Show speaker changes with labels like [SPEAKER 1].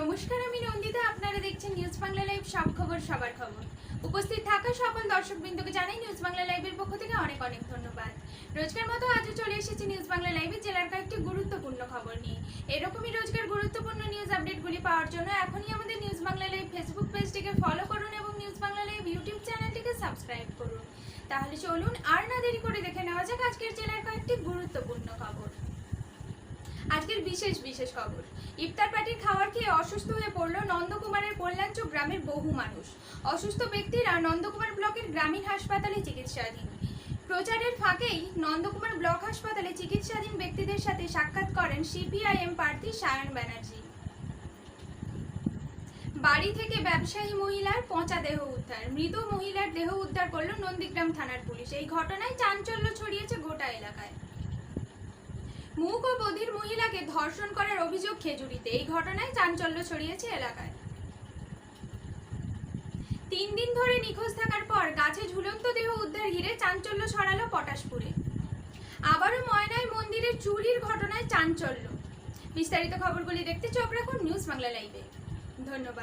[SPEAKER 1] নমস্কার, আমি নন্দিতা। আপনারা দেখছেন নিউজ বাংলা লাইভ সব খবর, সবার খবর। উপস্থিত থাকা সকল দর্শকবৃন্দকে জানাই নিউজ বাংলা লাইভের পক্ষ থেকে অনেক অনেক ধন্যবাদ। রোজকার মতো আজও চলে এসেছি নিউজ বাংলা লাইভে জেলার কয়েকটি গুরুত্বপূর্ণ খবর নিয়ে। এরকমই রোজকার গুরুত্বপূর্ণ নিউজ আপডেটগুলি পাওয়ার জন্য এখনই আমাদের নিউজ বাংলা লাইভ ফেসবুক পেজটিকে ফলো করুন এবং নিউজ বাংলা লাইভ ইউটিউব চ্যানেলটিকে সাবস্ক্রাইব করুন। তাহলে চলুন আর না দেরি করে দেখে নেওয়া যাক আজকের জেলার কয়েকটি গুরুত্বপূর্ণ খবর আজকের বিশেষ বিশেষ খবর। ইফতার পার্টির খাবার খেয়ে অসুস্থ হয়ে পড়ল নন্দকুমারের কল্যাণচক গ্রামের বহু মানুষ। অসুস্থ ব্যক্তিরা নন্দকুমার ব্লকের গ্রামীণ হাসপাতালে চিকিৎসাধীন। প্রচারের ফাঁকেই নন্দকুমার ব্লক হাসপাতালে চিকিৎসাধীন ব্যক্তিদের সাথে সাক্ষাৎ করেন সিপিআইএম প্রার্থী সায়ন ব্যানার্জি। বাড়ি থেকে ব্যবসায়ী মহিলার পচা দেহ উদ্ধার। মৃত মহিলার দেহ উদ্ধার করল নন্দীগ্রাম থানার পুলিশ। এই ঘটনায় চাঞ্চল্য ছড়িয়েছে গোটা এলাকায়। মুখ ও বধির মহিলাকে ধর্ষণ করার অভিযোগ খেজুরিতে। এই ঘটনায় চাঞ্চল্য ছড়িয়েছে এলাকায়। তিন দিন ধরে নিখোঁজ থাকার পর গাছে ঝুলন্ত দেহ উদ্ধার ঘিরে চাঞ্চল্য ছড়ালো পটাশপুরে। আবারও ময়নায় মন্দিরের চুরির ঘটনায় চাঞ্চল্য। বিস্তারিত খবরগুলি দেখতে চোখ রাখুন নিউজ বাংলা লাইভে। ধন্যবাদ।